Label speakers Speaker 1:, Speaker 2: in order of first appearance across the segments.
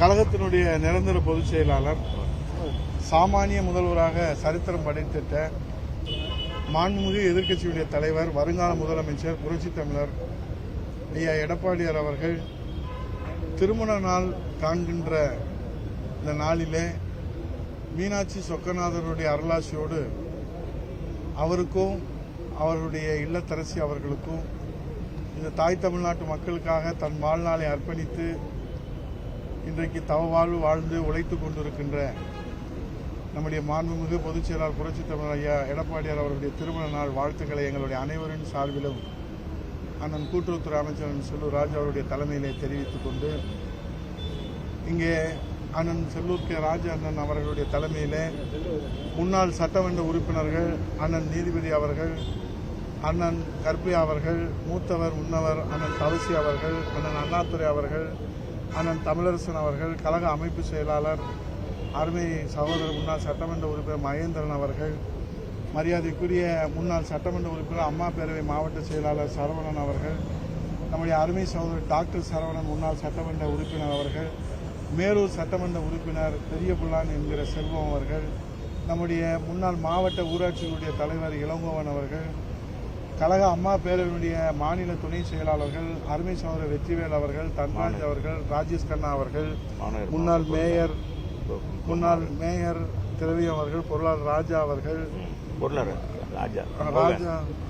Speaker 1: கழகத்தினுடைய நிரந்தர பொதுச் செயலாளர் சாமானிய முதல்வராக சரித்திரம் படைத்திட்ட மாண்புமிகு எதிர்க்கட்சியுடைய தலைவர் வருங்கால முதலமைச்சர் புரட்சி தமிழர் ஐயா எடப்பாடியார் அவர்கள் திருமண நாள் காண்கின்ற இந்த நாளிலே மீனாட்சி சொக்கநாதருடைய அருளாசியோடு அவருக்கும் அவருடைய இல்லத்தரசி அவர்களுக்கும் இந்த தாய் தமிழ்நாட்டு மக்களுக்காக தன் வாழ்நாளை அர்ப்பணித்து இன்றைக்கு தவ வாழ்வு வாழ்ந்து உழைத்துக் கொண்டிருக்கின்ற நம்முடைய மாண்புமிகு பொதுச் செயலாளர் புரட்சித் தமிழர் ஐயா எடப்பாடியார் அவருடைய திருமண நாள் வாழ்த்துக்களை எங்களுடைய அனைவரின் சார்பிலும் அண்ணன் கூட்டுறவுத்துறை அமைச்சர் செல்லூர் ராஜா அவருடைய தலைமையிலே தெரிவித்துக் கொண்டு இங்கே அண்ணன் செல்லூர் கே ராஜா அண்ணன் அவர்களுடைய தலைமையிலே முன்னாள் சட்டமன்ற உறுப்பினர்கள் அண்ணன் நீதிபதி அவர்கள் அண்ணன் கர்பியா அவர்கள் மூத்தவர் முன்னவர் அண்ணன் தவசி அவர்கள் அண்ணன் அண்ணாதுரை அவர்கள் அண்ணன் தமிழரசன் அவர்கள் கழக அமைப்பு செயலாளர் அருமை சகோதரர் முன்னாள் சட்டமன்ற உறுப்பினர் மகேந்திரன் அவர்கள் மரியாதைக்குரிய முன்னாள் சட்டமன்ற உறுப்பினர் அம்மா பேரவை மாவட்ட செயலாளர் சரவணன் அவர்கள் நம்முடைய அருமை சகோதரர் டாக்டர் சரவணன் முன்னாள் சட்டமன்ற உறுப்பினர் அவர்கள் மேலூர் சட்டமன்ற உறுப்பினர் பெரிய புல்லான் என்கிற செல்வம் அவர்கள் நம்முடைய முன்னாள் மாவட்ட ஊராட்சிகளுடைய தலைவர் இளங்கோவன் அவர்கள் கழக அம்மா பேரவையினுடைய மாநில துணை செயலாளர்கள் அருமை சகோதரர் வெற்றிவேல் அவர்கள் தன்ராஜ் அவர்கள் ராஜேஷ் கண்ணா அவர்கள் முன்னாள் மேயர் முன்னாள் மேயர் திரவியம் அவர்கள் பொருளாளர் ராஜா அவர்கள்
Speaker 2: பொருளாளர் ராஜா.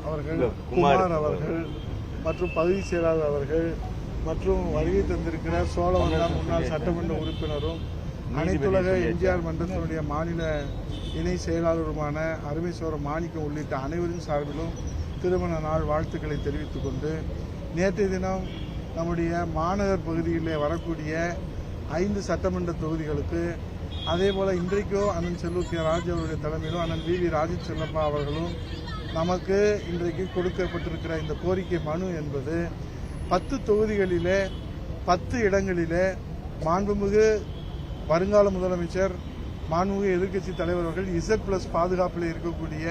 Speaker 1: அவர்கள்
Speaker 2: குமார்
Speaker 1: அவர்கள். மற்றும் பகுதி செயலாளர் அவர்கள் மற்றும் வருகை தந்திருக்கிற சோழவந்தான் முன்னாள் சட்டமன்ற உறுப்பினரும் அனைத்துலக எம்ஜிஆர் மன்றத்தினுடைய மாநில இணை செயலாளருமான அருமை சோழர் மாணிக்கம் உள்ளிட்ட அனைவரின் சார்பிலும் திருமண நாள் வாழ்த்துக்களை தெரிவித்துக் கொண்டு நேற்றைய தினம் நம்முடைய மாநகர் பகுதியிலே வரக்கூடிய ஐந்து சட்டமன்ற தொகுதிகளுக்கு அதே போல் இன்றைக்கோ அண்ணன் செல்லூர் கே ராஜ் அவருடைய தலைமையிலும் அண்ணன் வி வி ராஜீவ் செல்லப்பா அவர்களும் நமக்கு இன்றைக்கு கொடுக்கப்பட்டிருக்கிற இந்த கோரிக்கை மனு என்பது பத்து தொகுதிகளிலே பத்து இடங்களிலே மாண்புமிகு வருங்கால முதலமைச்சர் மாண்புமிகு எதிர்க்கட்சி தலைவர் அவர்கள் இசட் பிளஸ் பாதுகாப்பில் இருக்கக்கூடிய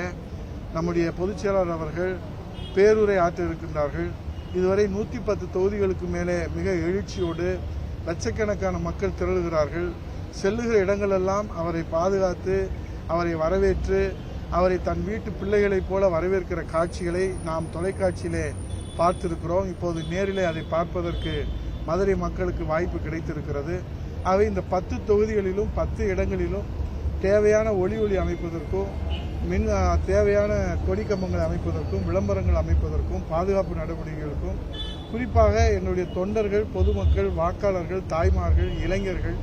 Speaker 1: நம்முடைய பொதுச்செயலாளர் அவர்கள் பேருரை ஆற்ற இருக்கின்றார்கள் இதுவரை நூற்றி பத்து தொகுதிகளுக்கு மேலே மிக எழுச்சியோடு லட்சக்கணக்கான மக்கள் திரளுகிறார்கள். செல்லுகிற இடங்களெல்லாம் அவரை பாதுகாத்து அவரை வரவேற்று அவரை தன் வீட்டு பிள்ளைகளைப் போல வரவேற்கிற காட்சிகளை நாம் தொலைக்காட்சியிலே பார்த்திருக்கிறோம். இப்போது நேரிலே அதை பார்ப்பதற்கு மதுரை மக்களுக்கு வாய்ப்பு கிடைத்திருக்கிறது. ஆகவே இந்த பத்து தொகுதிகளிலும் பத்து இடங்களிலும் தேவையான ஒளி ஒளி அமைப்பதற்கும் மின் தேவையான கொடிக்கம்பங்களை அமைப்பதற்கும் விளம்பரங்கள் அமைப்பதற்கும் பாதுகாப்பு நடவடிக்கைகளுக்கும் குறிப்பாக என்னுடைய தொண்டர்கள் பொதுமக்கள் வாக்காளர்கள் தாய்மார்கள் இளைஞர்கள்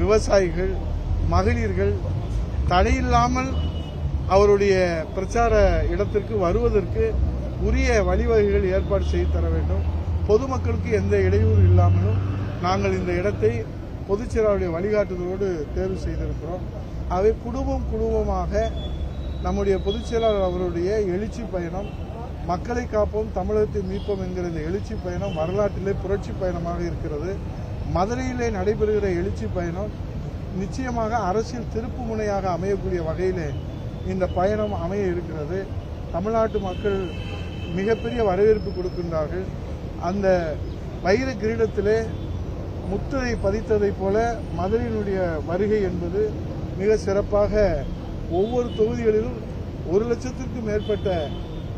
Speaker 1: விவசாயிகள் மகளிர்கள் தடையில்லாமல் அவருடைய பிரச்சார இடத்திற்கு வருவதற்கு உரிய வழிவகைகள் ஏற்பாடு செய்து தர வேண்டும். பொதுமக்களுக்கு எந்த இடையூறு இல்லாமலும் நாங்கள் இந்த இடத்தை பொதுச்செயலாளருடைய வழிகாட்டுதலோடு தேர்வு செய்திருக்கிறோம். அவை குடும்பம் குடும்பமாக நம்முடைய பொதுச் செயலாளர் அவருடைய எழுச்சி பயணம் மக்களை காப்போம் தமிழகத்தை மீட்போம் என்கிற இந்த எழுச்சி பயணம் வரலாற்றிலே புரட்சி பயணமாக இருக்கிறது. மதுரையிலே நடைபெறுகிற எழுச்சி பயணம் நிச்சயமாக அரசியல் திருப்பு முனையாக அமையக்கூடிய வகையிலே இந்த பயணம் அமைய இருக்கிறது. தமிழ்நாட்டு மக்கள் மிகப்பெரிய வரவேற்பு கொடுக்கின்றார்கள். அந்த வைர கிரீடத்திலே முத்திரை பதித்ததைப் போல மதுரையினுடைய வருகை என்பது மிக சிறப்பாக ஒவ்வொரு தொகுதிகளிலும் ஒரு லட்சத்திற்கும் மேற்பட்ட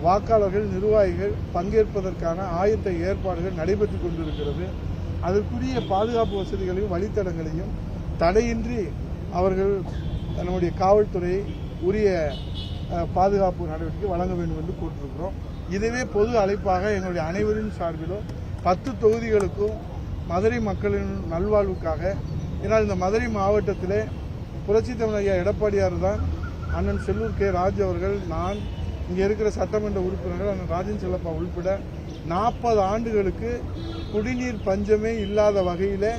Speaker 1: வாக்காளர்கள் நிர்வாகிகள் பங்கேற்பதற்கான ஆயத்த ஏற்பாடுகள் நடைபெற்றுக் கொண்டிருக்கிறது. அதற்குரிய பாதுகாப்பு வசதிகளையும் வழித்தடங்களையும் தடையின்றி அவர்கள் நம்முடைய காவல்துறை உரிய பாதுகாப்பு நடவடிக்கை வழங்க வேண்டும் என்று கூட்டிருக்கிறோம் இதுவே பொது அழைப்பாக எங்களுடைய அனைவரின் சார்பிலும் பத்து தொகுதிகளுக்கும் மதுரை மக்களின் நல்வாழ்வுக்காக ஏன்னால் இந்த மதுரை மாவட்டத்திலே புரட்சி தமிழ் ஐயா எடப்பாடியார் தான் அண்ணன் செல்லூர் கே ராஜ் அவர்கள் நான் இங்கே இருக்கிற சட்டமன்ற உறுப்பினர்கள் அண்ணன் ராஜன் செல்லப்பா உள்பட நாற்பது ஆண்டுகளுக்கு குடிநீர் பஞ்சமே இல்லாத வகையில்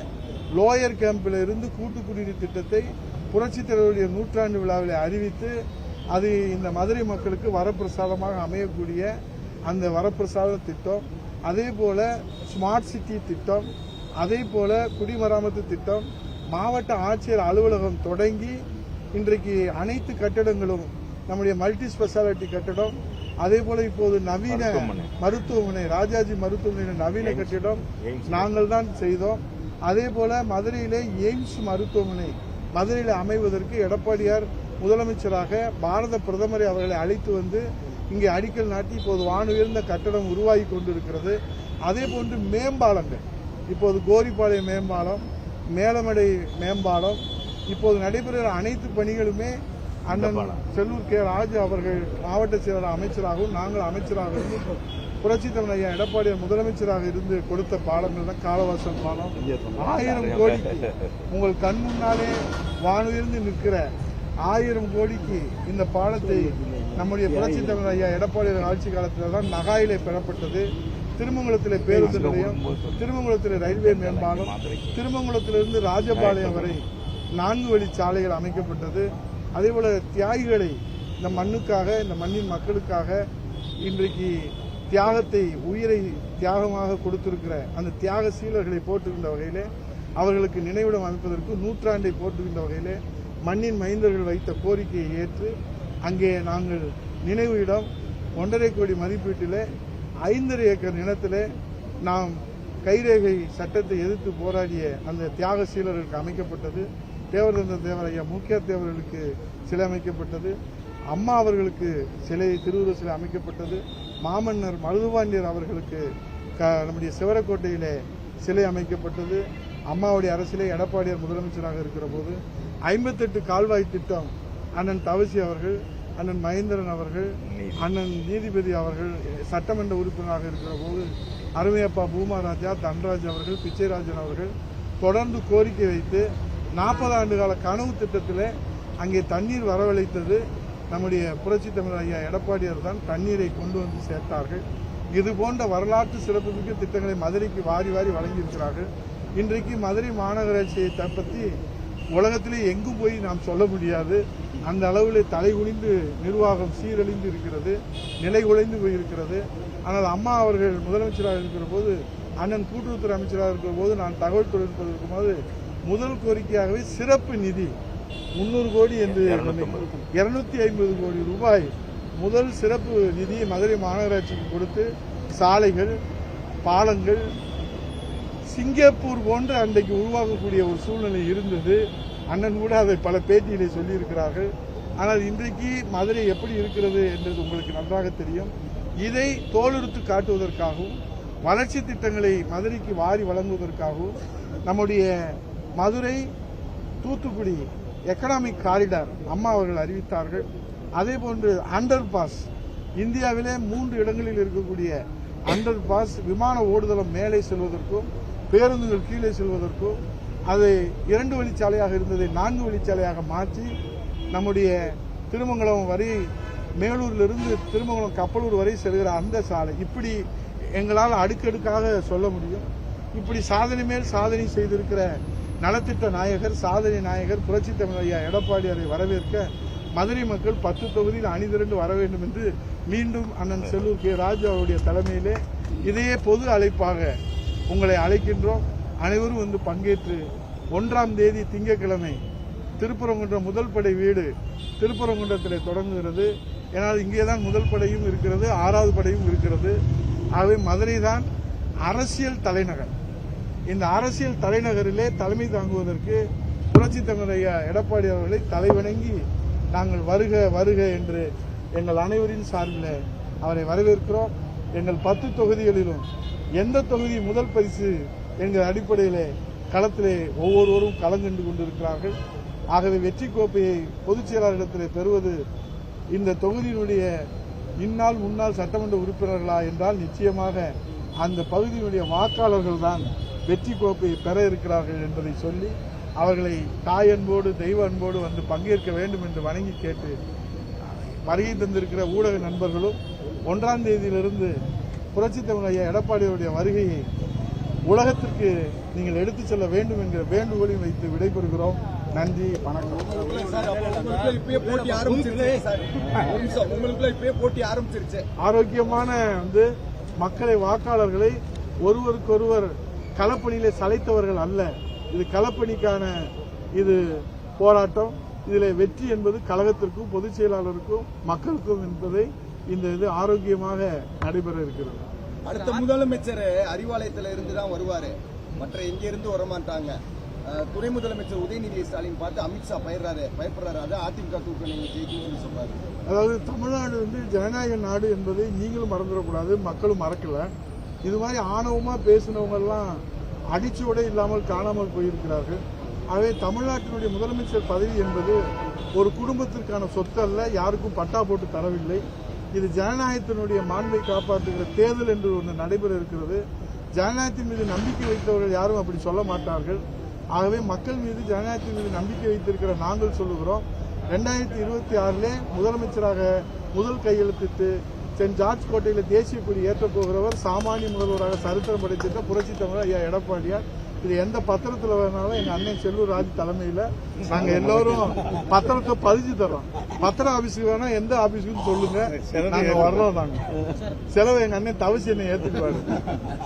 Speaker 1: லோயர் கேம்பில் இருந்து கூட்டு குடிநீர் திட்டத்தை புரட்சித் தலைவருடைய நூற்றாண்டு விழாவில் அறிவித்து அது இந்த மதுரை மக்களுக்கு வரப்பிரசாதமாக அமையக்கூடிய அந்த வரப்பிரசாத திட்டம் அதே போல் ஸ்மார்ட் சிட்டி திட்டம் அதே போல் குடிமராமத்து திட்டம் மாவட்ட ஆட்சியர் அலுவலகம் தொடங்கி இன்றைக்கு அனைத்து கட்டடங்களும் நம்முடைய மல்டி ஸ்பெஷாலிட்டி கட்டடம் அதே போல இப்போது நவீன
Speaker 2: மருத்துவமனை.
Speaker 1: ராஜாஜி மருத்துவமனை நவீன கட்டிடம். நாங்கள் தான் செய்தோம் அதே போல மதுரையிலே எய்ம்ஸ் மருத்துவமனை மதுரையில் அமைவதற்கு எடப்பாடியார் முதலமைச்சராக பாரத பிரதமரை அவர்களை அழைத்து வந்து இங்கே அடிக்கல் நாட்டி இப்போது வானுயர்ந்த கட்டடம் உருவாகி கொண்டிருக்கிறது அதே போன்று மேம்பாலங்கள் இப்போது கோரிப்பாளையம் மேம்பாலம் மேலமடை மேம்பாலம் இப்போது நடைபெறுகிற அனைத்து பணிகளுமே அண்ணன் செல்லூர் கே. ராஜு அவர்கள் மாவட்ட செயலர் அமைச்சராகவும் நாங்கள் அமைச்சராக இருந்து புரட்சி தமிழ் ஐயா எடப்பாடியார் முதலமைச்சராக இருந்து கொடுத்த பாலங்கள் தான் காலவாசல் பாலம். ஆயிரம் கோடிக்கு உங்கள் கண் முன்னாலே வானுயர்ந்து நிற்கிற ஆயிரம் கோடிக்கு இந்த பாலத்தை நம்முடைய புரட்சி தமிழ் ஐயா எடப்பாடியார் ஆட்சி காலத்தில் தான் நகாயிலே பெறப்பட்டது. திருமங்கலத்திலே பேருந்து நிலையம் திருமங்கலத்திலே ரயில்வே மேம்பாலம் திருமங்கலத்திலிருந்து ராஜபாளையம் வரை நான்கு வழி சாலைகள் அமைக்கப்பட்டது. அதேபோல தியாகிகளை இந்த மண்ணுக்காக இந்த மண்ணின் மக்களுக்காக இன்றைக்கு தியாகத்தை உயிரை தியாகமாக கொடுத்திருக்கிற அந்த தியாக சீலர்களை போற்றுகின்ற வகையிலே அவர்களுக்கு நினைவிடம் அமைப்பதற்கு நூற்றாண்டை போற்றுகின்ற வகையிலே மண்ணின் மைந்தர்கள் வைத்த கோரிக்கையை ஏற்று அங்கே நாங்கள் நினைவு இடம் ஒன்றரை கோடி மதிப்பீட்டிலே ஐந்தரை ஏக்கர் நிலத்திலே நாம் கைரேகை சட்டத்தை எதிர்த்து போராடிய அந்த தியாக சீலர்களுக்கு அமைக்கப்பட்டது. தேவரந்த தேவரையா முக்கிய தேவர்களுக்கு சிலை அமைக்கப்பட்டது. அம்மா அவர்களுக்கு சிலை திருவுருவ சிலை அமைக்கப்பட்டது. மாமன்னர் மருதுபாண்டியர் அவர்களுக்கு க- நம்முடைய சிவரக்கோட்டையிலே சிலை அமைக்கப்பட்டது. அம்மாவுடைய அரசிலே எடப்பாடியார் முதலமைச்சராக இருக்கிற போது ஐம்பத்தெட்டு கால்வாய் திட்டம் அண்ணன் தவசி அவர்கள் அண்ணன் மகேந்திரன் அவர்கள் அண்ணன் நீதிபதி அவர்கள் சட்டமன்ற உறுப்பினராக இருக்கிற போது அருமையப்பா பூமாராஜா தன்ராஜ் அவர்கள் பிச்சைராஜன் அவர்கள் தொடர்ந்து கோரிக்கை வைத்து நாற்பது ஆண்டு கால கனவு திட்டத்தில் அங்கே தண்ணீர் வரவழைத்தது நம்முடைய புரட்சி தமிழ் ஐயா எடப்பாடியார் தான் தண்ணீரை கொண்டு வந்து சேர்த்தார்கள். இது போன்ற வரலாற்று சிறப்புமிக்க திட்டங்களை மதுரைக்கு வாரி வாரி வழங்கியிருக்கிறார்கள். இன்றைக்கு மதுரை மாநகராட்சியை பற்றி உலகத்திலே எங்கும் போய் நாம் சொல்ல முடியாது. அந்த அளவில் தலை குனிந்து நிர்வாகம் சீரழிந்து இருக்கிறது நிலை குலைந்து போயிருக்கிறது. ஆனால் அம்மா அவர்கள் முதலமைச்சராக இருக்கிற போது அண்ணன் கூட்டுறவுத்துறை அமைச்சராக இருக்கிற போது நான் தகவல் தொழில்நுட்பம் இருக்கும்போது முதல் கோரிக்கையாகவே சிறப்பு நிதி முன்னூறு கோடி என்று இருநூத்தி ஐம்பது கோடி ரூபாய் முதல் சிறப்பு நிதி மதுரை மாநகராட்சிக்கு கொடுத்து சாலைகள் பாலங்கள் சிங்கப்பூர் போன்று அன்றைக்கு உருவாகக்கூடிய ஒரு சூழ்நிலை இருந்தது. அண்ணன் கூட அதை பல பேட்டியிலே சொல்லியிருக்கிறார்கள். ஆனால் இன்றைக்கு மதுரை எப்படி இருக்கிறது என்றது உங்களுக்கு நன்றாக தெரியும். இதை தோலுறுத்து காட்டுவதற்காகவும் வளர்ச்சி திட்டங்களை மதுரைக்கு வாரி வழங்குவதற்காகவும் நம்முடைய மதுரை தூத்துக்குடி எக்கனாமிக் காரிடார் அம்மா அவர்கள் அறிவித்தார்கள். அதே போன்று அண்டர் பாஸ் இந்தியாவிலே மூன்று இடங்களில் இருக்கக்கூடிய அண்டர் பாஸ் விமான ஓடுதளம் மேலே செல்வதற்கும் பேருந்துகள் கீழே செல்வதற்கும் அது இரண்டு வழிச்சாலையாக இருந்ததை நான்கு வழிச்சாலையாக மாற்றி நம்முடைய திருமங்கலம் வரை மேலூரிலிருந்து திருமங்கலம் கப்பலூர் வரை செல்கிற அந்த சாலை. இப்படி எங்களால் அடுக்கடுக்காக சொல்ல முடியும். இப்படி சாதனை மேல் சாதனை செய்திருக்கிற நலத்திட்ட நாயகர் சாதனை நாயகர் புரட்சி தமிழ் ஐயா எடப்பாடியாரை வரவேற்க மதுரை மக்கள் பத்து தொகுதியில் அணிதிரண்டு வர வேண்டும் என்று மீண்டும் அண்ணன் செல்லூர் கே. ராஜு அவருடைய தலைமையிலே இதையே பொது அழைப்பாக உங்களை அழைக்கின்றோம். அனைவரும் வந்து பங்கேற்று ஒன்றாம் தேதி திங்கட்கிழமை திருப்பரங்குன்றம் முதல் படை வீடு திருப்பரங்குன்றத்தில் தொடங்குகிறது. ஏன்னால் இங்கே தான் முதல் படையும் இருக்கிறது ஆறாவது படையும் இருக்கிறது. ஆகவே மதுரை தான் அரசியல் தலைநகர். இந்த அரசியல் தலைநகரிலே தலைமை தாங்குவதற்கு புரட்சி தமிழ் எடப்பாடி அவர்களை தலைவணங்கி நாங்கள் வருக வருக என்று எங்கள் அனைவரின் சார்பில் அவரை வரவேற்கிறோம். எங்கள் பத்து தொகுதிகளிலும் எந்த தொகுதி முதல் பரிசு என்கிற அடிப்படையிலே களத்திலே ஒவ்வொருவரும் களங்கண்டு கொண்டிருக்கிறார்கள். ஆகவே வெற்றி கோப்பையை பொதுச் செயலாளரிடத்திலே பெறுவது இந்த தொகுதியினுடைய இந்நாள் முன்னாள் சட்டமன்ற உறுப்பினர்களா என்றால் நிச்சயமாக அந்த பகுதியினுடைய வாக்காளர்கள் தான் வெற்றி கோப்பையை பெற இருக்கிறார்கள் என்பதை சொல்லி அவர்களை தாய் அன்போடு தெய்வ அன்போடு வந்து பங்கேற்க வேண்டும் என்று வணங்கி கேட்டு வருகை தந்திருக்கிற ஊடக நண்பர்களும் ஒன்றாம் தேதியிலிருந்து புரட்சி ஐயா எடப்பாடியுடைய வருகையை உலகத்திற்கு நீங்கள் எடுத்து செல்ல வேண்டும் என்கிற வேண்டுகோளையும் வைத்து விடைபெறுகிறோம். நன்றி வணக்கம்.
Speaker 3: போட்டி போட்டி
Speaker 1: ஆரோக்கியமான வந்து மக்களை வாக்காளர்களை ஒருவருக்கொருவர் களப்பணியிலே சளைத்தவர்கள் அல்ல. இது களப்பணிக்கான இது போராட்டம். இதில் வெற்றி என்பது கழகத்திற்கும் பொதுச் செயலாளருக்கும் மக்களுக்கும் என்பதை இந்த இது ஆரோக்கியமாக நடைபெற இருக்கிறது.
Speaker 3: அடுத்த முதலமைச்சர் அறிவாலயத்துல இருந்து தான் வருவாரு. மற்ற எங்க இருந்து வரமாட்டாங்க. துணை முதலமைச்சர் உதயநிதி ஸ்டாலின் பார்த்து அமித்ஷா பயிர்றாரு. பயப்படுறாரு. அதை அதிமுக கூட்டணி ஜெயிக்கும்னு சொல்லி சொல்றாரு.
Speaker 1: அதாவது தமிழ்நாடு வந்து ஜனநாயக நாடு என்பதை நீங்களும் மறந்துடக்கூடாது. மக்களும் மறக்கல. இது மாதிரி ஆணவமா பேசினவங்க எல்லாம் அடிச்சுவடை இல்லாமல் காணாமல் போயிருக்கிறார்கள். ஆகவே தமிழ்நாட்டினுடைய முதலமைச்சர் பதவி என்பது ஒரு குடும்பத்திற்கான சொத்து அல்ல யாருக்கும் பட்டா போட்டு தரவில்லை. இது ஜனநாயகத்தினுடைய மாண்பை காப்பாற்றுகிற தேர்தல் என்று ஒன்று நடைபெற இருக்கிறது. ஜனநாயகத்தின் மீது நம்பிக்கை வைத்தவர்கள் யாரும் அப்படி சொல்ல மாட்டார்கள். ஆகவே மக்கள் மீது ஜனநாயகத்தின் மீது நம்பிக்கை வைத்திருக்கிற நாங்கள் சொல்லுகிறோம். ரெண்டாயிரத்தி இருபத்தி ஆறிலே முதலமைச்சராக முதல் கையெழுத்திட்டு சென்ட் ஜார்ஜ் கோட்டையில் தேசிய கொடி ஏற்றப் போகிறவர் சாமானிய முதல்வராக சரித்திரம் படைத்திருக்க புரட்சி தமிழர் ஐயா எடப்பாடியார். இது எந்த பத்திரத்துல வேணாலும் எங்க அண்ணன் செல்லூர் ராஜ் தலைமையில நாங்க எல்லாரும் பத்திரத்தை பதிச்சு தரோம் பத்திர ஆபீஸுக்கு வேணா எந்த ஆபீஸுக்கு சொல்லுங்க. நாங்க வர்றோம் நாங்க. செலவு எங்க அண்ணன் தவசி என்ன ஏத்துக்குவாரு.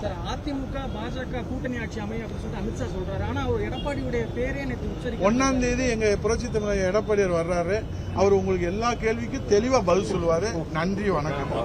Speaker 4: சார் அதிமுக பாஜக கூட்டணி ஆட்சி அமையும் அப்படின்னு சொல்லிட்டு அமித்ஷா சொல்றாரு. ஆனா அவர் எடப்பாடியுடைய பேரே உச்சரிக்க
Speaker 1: ஒன்னாம் தேதி எங்க புரட்சி தமிழர் எடப்பாடியார் வர்றாரு. அவர் உங்களுக்கு எல்லா கேள்விக்கும் தெளிவா பதில் சொல்லுவாரு. நன்றி வணக்கம்.